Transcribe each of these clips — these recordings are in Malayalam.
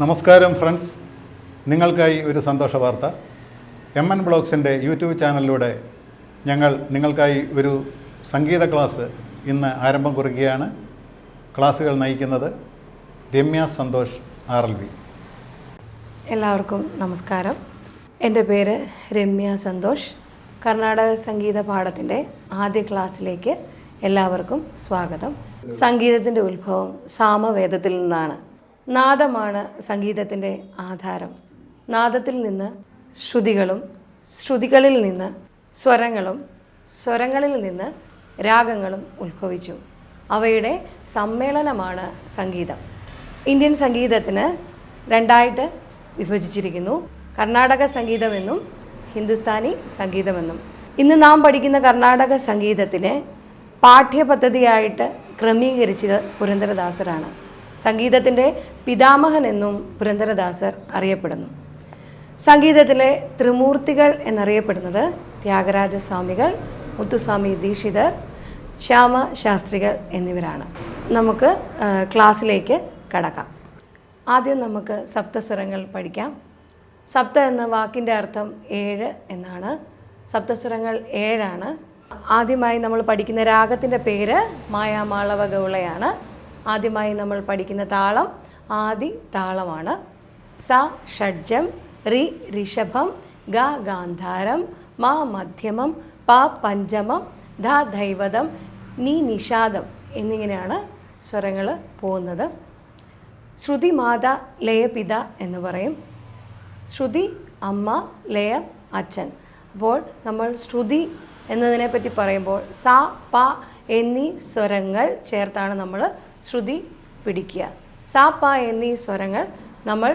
നമസ്കാരം ഫ്രണ്ട്സ്. നിങ്ങൾക്കായി ഒരു സന്തോഷ വാർത്ത. എം എൻ ബ്ലോഗ്സിന്റെ യൂട്യൂബ് ചാനലിലൂടെ ഞങ്ങൾ നിങ്ങൾക്കായി ഒരു സംഗീത ക്ലാസ് ഇന്ന് ആരംഭം കുറിക്കുകയാണ്. ക്ലാസ്സുകൾ നയിക്കുന്നത് Ramya Santhosh R L V. എല്ലാവർക്കും നമസ്കാരം. എന്റെ പേര് രമ്യ സന്തോഷ്. കർണാടക സംഗീത പാഠത്തിന്റെ ആദ്യ ക്ലാസ്സിലേക്ക് എല്ലാവർക്കും സ്വാഗതം. സംഗീതത്തിന്റെ ഉത്ഭവം സാമവേദത്തിൽ നിന്നാണ്. നാദമാണ് സംഗീതത്തിന്റെ ആധാരം. നാദത്തിൽ നിന്ന് ശ്രുതികളും ശ്രുതികളിൽ നിന്ന് സ്വരങ്ങളും സ്വരങ്ങളിൽ നിന്ന് രാഗങ്ങളും ഉത്ഭവിച്ചു. അവയുടെ സമ്മേളനമാണ് സംഗീതം. ഇന്ത്യൻ സംഗീതത്തിന് രണ്ടായിട്ട് വിഭജിച്ചിരിക്കുന്നു. കർണാടക സംഗീതമെന്നും ഹിന്ദുസ്ഥാനി സംഗീതമെന്നും. ഇന്ന് നാം പഠിക്കുന്ന കർണാടക സംഗീതത്തിനെ പാഠ്യപദ്ധതിയായിട്ട് ക്രമീകരിച്ചത് പുരന്ദരദാസരാണ്. സംഗീതത്തിന്റെ പിതാമഹൻ എന്നും പുരന്ദരദാസർ അറിയപ്പെടുന്നു. സംഗീതത്തിലെ ത്രിമൂർത്തികൾ എന്നറിയപ്പെടുന്നത് ത്യാഗരാജസ്വാമികൾ മുത്തുസ്വാമി ദീക്ഷിതർ ശ്യാമ ശാസ്ത്രികൾ എന്നിവരാണ്. നമുക്ക് ക്ലാസ്സിലേക്ക് കടക്കാം. ആദ്യം നമുക്ക് സപ്തസ്വരങ്ങൾ പഠിക്കാം. സപ്ത എന്ന വാക്കിന്റെ അർത്ഥം ഏഴ് എന്നാണ്. സപ്തസ്വരങ്ങൾ ഏഴാണ്. ആദ്യമായി നമ്മൾ പഠിക്കുന്ന രാഗത്തിന്റെ പേര് മായാമാളവ ഗൗളയാണ് ആദ്യമായി നമ്മൾ പഠിക്കുന്ന താളം ആദി താളമാണ്. സ ഷഡ്ജം റി ഋഷഭം ഗ ഗാന്ധാരം മാ മധ്യമം പ പഞ്ചമം ധ ദൈവതം നീ നിഷാദം എന്നിങ്ങനെയാണ് സ്വരങ്ങൾ പോകുന്നത്. ശ്രുതി മാത ലയപിത എന്ന് പറയും. ശ്രുതി അമ്മ ലയ അച്ഛൻ. അപ്പോൾ നമ്മൾ ശ്രുതി എന്നതിനെ പറ്റി പറയുമ്പോൾ സ പ എന്നീ സ്വരങ്ങൾ ചേർത്താണ് നമ്മൾ ശ്രുതി പിടിക്കുക. സാപ്പ എന്നീ സ്വരങ്ങൾ നമ്മൾ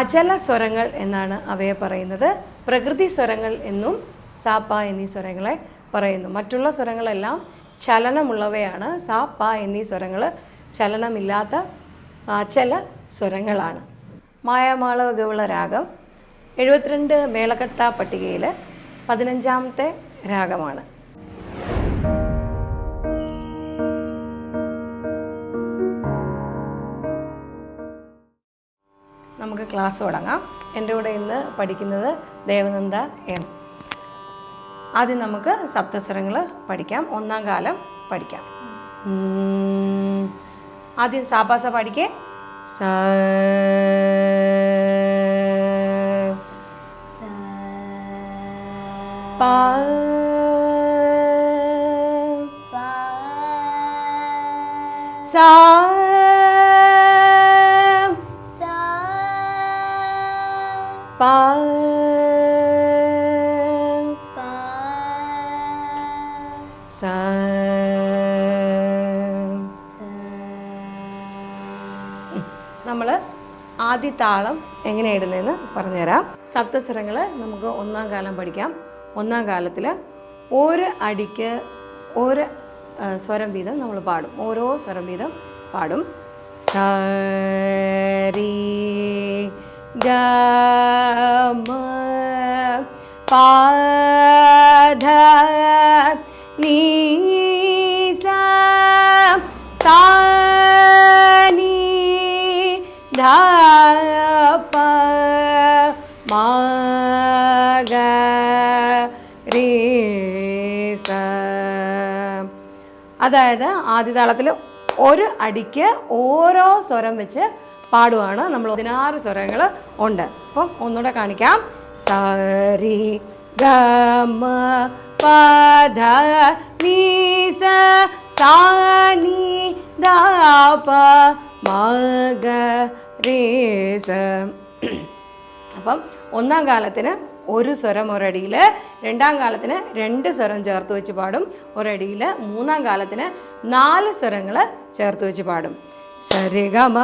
അചല സ്വരങ്ങൾ എന്നാണ് അവയെ പറയുന്നത്. പ്രകൃതി സ്വരങ്ങൾ എന്നും സാപ്പ എന്നീ സ്വരങ്ങളെ പറയുന്നു. മറ്റുള്ള സ്വരങ്ങളെല്ലാം ചലനമുള്ളവയാണ്. സാപ്പ എന്നീ സ്വരങ്ങൾ ചലനമില്ലാത്ത അചല സ്വരങ്ങളാണ്. മായാമാളവ ഗവിള രാഗം എഴുപത്തിരണ്ട് മേളകട്ട പട്ടികയിൽ പതിനഞ്ചാമത്തെ രാഗമാണ്. ക്ലാസ് തുടങ്ങാം. എന്റെ കൂടെ ഇന്ന് പഠിക്കുന്നത് ദേവനന്ദ എം. ആദ്യം നമുക്ക് സപ്തസ്വരങ്ങൾ പഠിക്കാം. ഒന്നാം കാലം പഠിക്കാം. ആദ്യം സാപാസ പഠിക്കേ സ പാ സ നമ്മൾ ആദ്യ താളം എങ്ങനെ ഇടുന്നതെന്ന് പറഞ്ഞുതരാം. സപ്തസ്വരങ്ങൾ നമുക്ക് ഒന്നാം കാലം പഠിക്കാം. ഒന്നാം കാലത്തിൽ ഒരു അടിക്ക് ഒരു സ്വരം വീതം നമ്മൾ പാടും. ഓരോ സ്വരം വീതം പാടും. സരി ഗ പാധ അതായത് ആദ്യ താളത്തിൽ ഒരു അടിക്ക് ഓരോ സ്വരം വെച്ച് പാടുവാണ് നമ്മൾ പതിനാറ് സ്വരങ്ങൾ ഉണ്ട്. അപ്പം ഒന്നുകൂടെ കാണിക്കാം. സരി ഗ മ നീ സ. അപ്പം ഒന്നാം കാലത്തിന് ഒരു സ്വരം ഒരടിയിൽ രണ്ടാം കാലത്തിന് രണ്ട് സ്വരം ചേർത്ത് വെച്ച് പാടും. ഒരടിയിൽ മൂന്നാം കാലത്തിന് നാല് സ്വരങ്ങൾ ചേർത്ത് വെച്ച് പാടും. സരിഗമ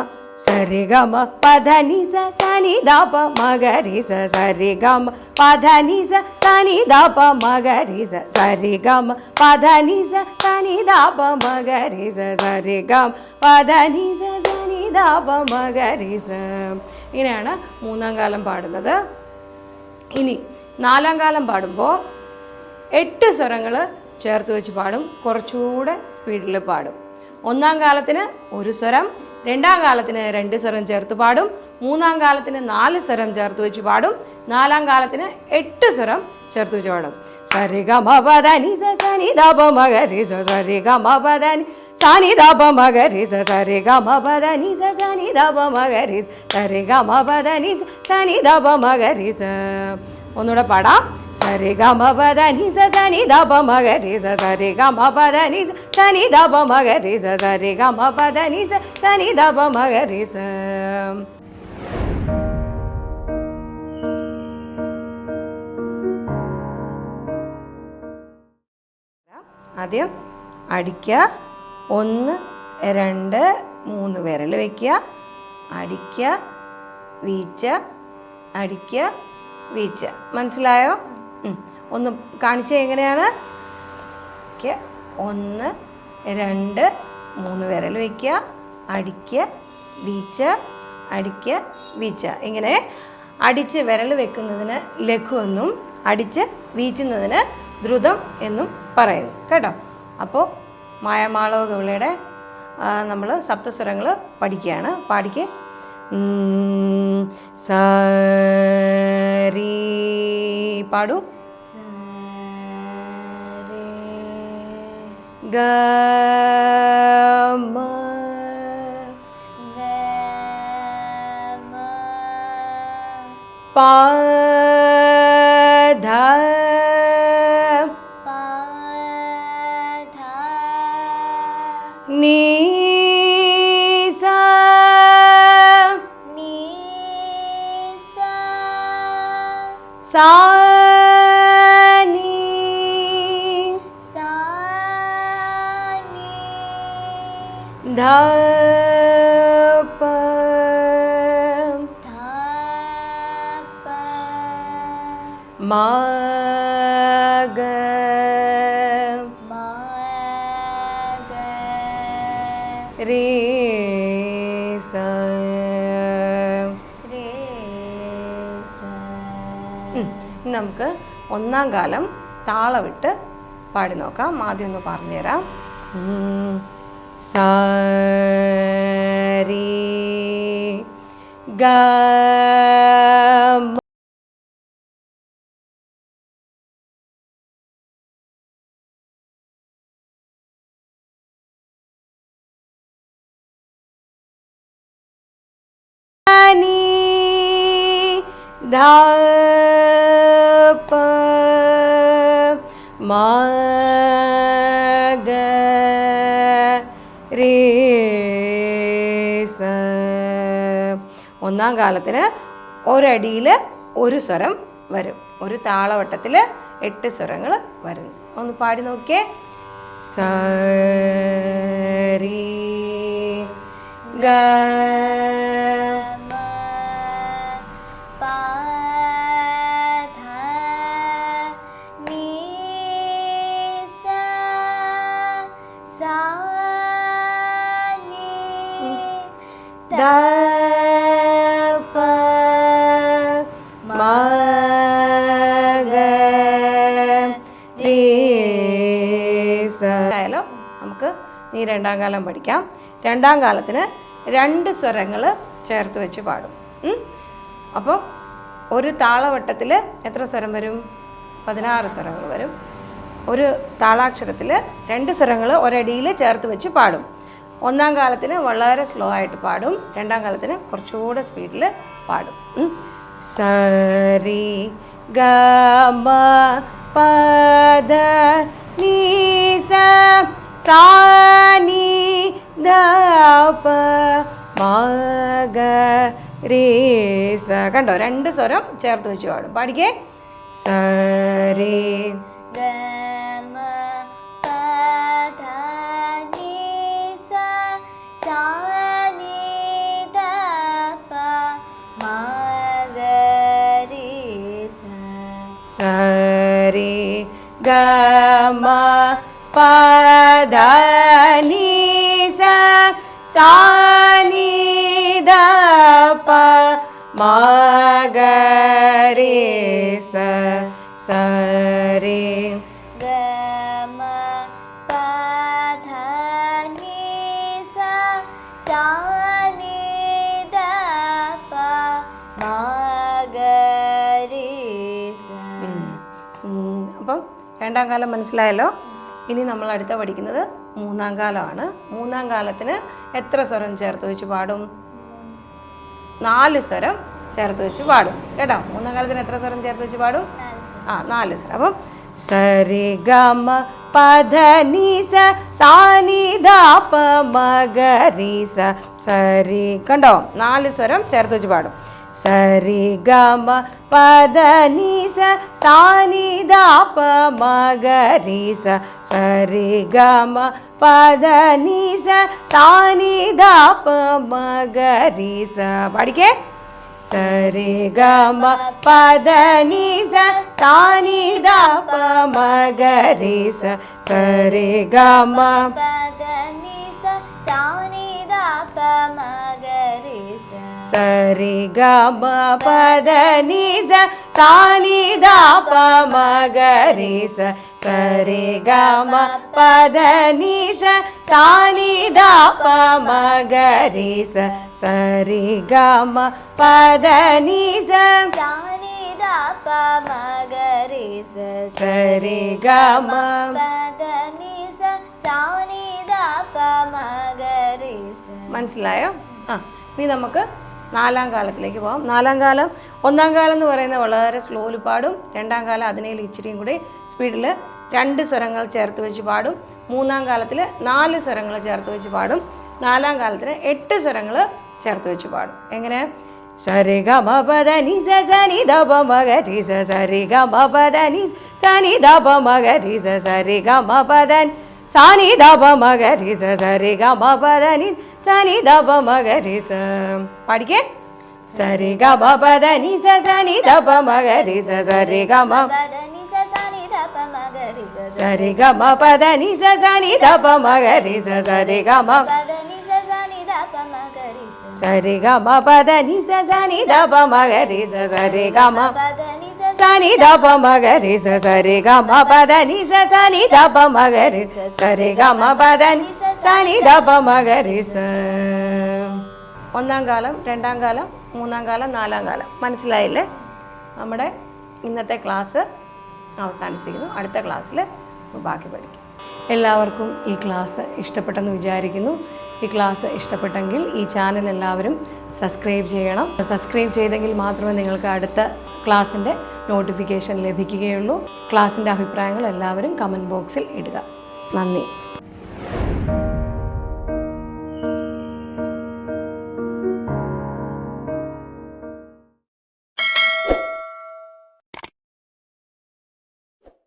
സരിഗമ പധനി സ സനി ദാപ മകരി സ സരിഗമ പധനി സ സനി ദാപ മകരി സ സരിഗമ പധനി സ സനി ദാപ സ സരിഗമ പധനി സ സനി ദാപ സ ഇങ്ങനെയാണ് മൂന്നാം കാലം പാടുന്നത്. ഇനി നാലാം കാലം പാടുമ്പോൾ എട്ട് സ്വരങ്ങൾ ചേർത്ത് വെച്ച് പാടും. കുറച്ചുകൂടെ സ്പീഡിൽ പാടും. ഒന്നാം കാലത്തിന് ഒരു സ്വരം രണ്ടാം കാലത്തിന് രണ്ട് സ്വരം ചേർത്ത് പാടും. മൂന്നാം കാലത്തിന് നാല് സ്വരം ചേർത്ത് വെച്ച് പാടും. നാലാം കാലത്തിന് എട്ട് സ്വരം ചേർത്ത് വെച്ച് പാടും. സരി ഗമ പദനി സനി ദപ മകരി സരിഗമ പദനി സനി ദപ മകരി സ സരി ഗമ പദനി സ സനി ദപ മകരി സ സരി ഗമ പദനി സ സനി ദപ മകരി സ ഒന്നുകൂടെ പാടാം സരി ഗമ പദനി സ സനി ദപ മകരി സ സരി ഗമ പദനി സ സനി ദപ മകരി സ സരി ഗമ പദനി സ സനി ദപ മകരി സ ആദ്യം അടിക്കുക ഒന്ന് രണ്ട് മൂന്ന് വിരൽ വയ്ക്കുക അടിക്കുക വീച്ച അടിക്കുക വീച്ച മനസ്സിലായോ? ഒന്ന് കാണിച്ച എങ്ങനെയാണ്? ഓക്കെ. ഒന്ന് രണ്ട് മൂന്ന് വിരൽ വയ്ക്കുക അടിക്കുക വീച്ച അടിക്കുക വീച്ച ഇങ്ങനെ അടിച്ച് വിരൽ വെക്കുന്നതിന് ലഘു എന്നും അടിച്ച് വീച്ചുന്നതിന് ദ്രുതം എന്നും പറയുന്നു. കേട്ടോ? അപ്പോൾ മായാമാളവ ഗൗളയുടെ നമ്മൾ സപ്തസ്വരങ്ങൾ പഠിക്കുകയാണ്. പാടിക്ക്. സാരി പാടൂ. ഗമ പധ ധപ മഗ രേ സ നമുക്ക് ഒന്നാം കാലം താളമിട്ട് പാടി നോക്കാം. ആദ്യം ഒന്ന് പറഞ്ഞുതരാം. ഉം. സാരി ഗ ni dha ഒന്നാം കാലത്തിന് ഒരടിയിൽ ഒരു സ്വരം വരും. ഒരു താളവട്ടത്തിൽ എട്ട് സ്വരങ്ങൾ വരും ഒന്ന് പാടി നോക്കിയേ. സരി ഈ രണ്ടാം കാലം പഠിക്കാം. രണ്ടാം കാലത്തിന് രണ്ട് സ്വരങ്ങൾ ചേർത്ത് വെച്ച് പാടും. അപ്പോൾ ഒരു താളവട്ടത്തിൽ എത്ര സ്വരം വരും? പതിനാറ് സ്വരങ്ങൾ വരും. ഒരു താളാക്ഷരത്തിൽ രണ്ട് സ്വരങ്ങൾ ഒരടിയിൽ ചേർത്ത് വെച്ച് പാടും. ഒന്നാം കാലത്തിന് വളരെ സ്ലോ ആയിട്ട് പാടും. രണ്ടാം കാലത്തിന് കുറച്ചുകൂടെ സ്പീഡിൽ പാടും. സരി ഗ പദ നീ സ സാ നീ ധ പ മ ഗ രേ സ കണ്ടോ? രണ്ട് സ്വരം ചേർത്ത് വെച്ച് പാടും. പാടിക്കേ. സരി. സരി ഗ ధని సాని ధప మగరే స సరే గమ పధని సాని ధప మగరే స അപ്പം രണ്ടാം കാലം മനസ്സിലായല്ലോ ഇനി നമ്മൾ അടുത്ത പഠിക്കുന്നത് മൂന്നാം കാലമാണ്. മൂന്നാം കാലത്തിന് എത്ര സ്വരം ചേർത്ത് വെച്ച് പാടും? നാല് സ്വരം ചേർത്ത് വെച്ച് പാടും. കേട്ടോ? മൂന്നാം കാലത്തിന് എത്ര സ്വരം ചേർത്ത് വെച്ച് പാടും? ആ നാല് സ്വരം. അപ്പം സരി ഗമ പധ നീ സ സാനി ധ പ മ ഗ രി സ സരി കണ്ടോ? നാല് സ്വരം ചേർത്ത് വെച്ച് പാടും. സരി ഗമ പദ നീ സ സാനി ധ പ മ ഗ രി സ സരി ഗമ പദ നീ സ സാനി ധ പ മ ഗ രി സ പഠിക്കേ സരി ഗമ പദ നീ സ സാനി ധ പ മ ഗ രി സ സരി ഗമ സരി ഗമ പദ നീ സ സാനി ധ പ മ ഗ രി സ സരി ഗമ പദ നീ സ സാനി ധ പ മ ഗ രി സ സരി ഗമ പദ നീ സ സരി ഗമ മനസ്സിലായോ ആ ഇനി നമുക്ക് നാലാം കാലത്തിലേക്ക് പോകാം നാലാം കാലം ഒന്നാം കാലം എന്ന് പറയുന്നത് വളരെ സ്ലോയിൽ പാടും. രണ്ടാം കാലം അതിനേൽ ഇച്ചിരിയും കൂടി സ്പീഡിൽ രണ്ട് സ്വരങ്ങൾ ചേർത്ത് വെച്ച് പാടും. മൂന്നാം കാലത്തിൽ നാല് സ്വരങ്ങൾ ചേർത്ത് വെച്ച് പാടും. നാലാം കാലത്തിന് എട്ട് സ്വരങ്ങൾ ചേർത്ത് വെച്ച് പാടും. എങ്ങനെ? സരി ഗ മ പദ നി സ സ നി ധ പ മ ഗ രി സ സരി ഗ മ പദ നി സ നി ധ പ മ ഗ രി സ സരി ഗ മ പദ സ നി ധ പ മ ഗ രി സ സരി ഗ മ പദ നി സ നി ധ പ മ ഗ രി സ പാടിക്കേ സരി ഗ മ പദ നി സ സ നി ധ പ മ ഗ രി സ സരി ഗ മ സരി ഗ മ പദ നി സ സ നി ധ പ മ ഗ രി സ സരി ഗ മ സരി ഗ മ പദ നി സ സ നി ധ പ മ ഗ രി സ സരി ഗ മ സ നി ധ പ മ ഗ രി സ സരി ഗ മ പദ നി സ സ നി ധ പ മ ഗ രി സ സരി ഗ മ പദ നി സ നി ധ പ മ ഗ രി സ ഒന്നാം കാലം രണ്ടാം കാലം മൂന്നാം കാലം നാലാം കാലം. മനസ്സിലായില്ലേ? നമ്മുടെ ഇന്നത്തെ ക്ലാസ് അവസാനിച്ചിരിക്കുന്നു. അടുത്ത ക്ലാസ്സിൽ ബാക്കി പഠിക്കും. എല്ലാവർക്കും ഈ ക്ലാസ് ഇഷ്ടപ്പെട്ടെന്ന് വിചാരിക്കുന്നു. ഈ ക്ലാസ് ഇഷ്ടപ്പെട്ടെങ്കിൽ ഈ ചാനൽ എല്ലാവരും സബ്സ്ക്രൈബ് ചെയ്യണം. സബ്സ്ക്രൈബ് ചെയ്തെങ്കിൽ മാത്രമേ നിങ്ങൾക്ക് അടുത്ത ക്ലാസ്സിന്റെ നോട്ടിഫിക്കേഷൻ ലഭിക്കുകയുള്ളൂ. ക്ലാസ്സിന്റെ അഭിപ്രായങ്ങൾ എല്ലാവരും കമന്റ് ബോക്സിൽ ഇടുക. നന്ദി.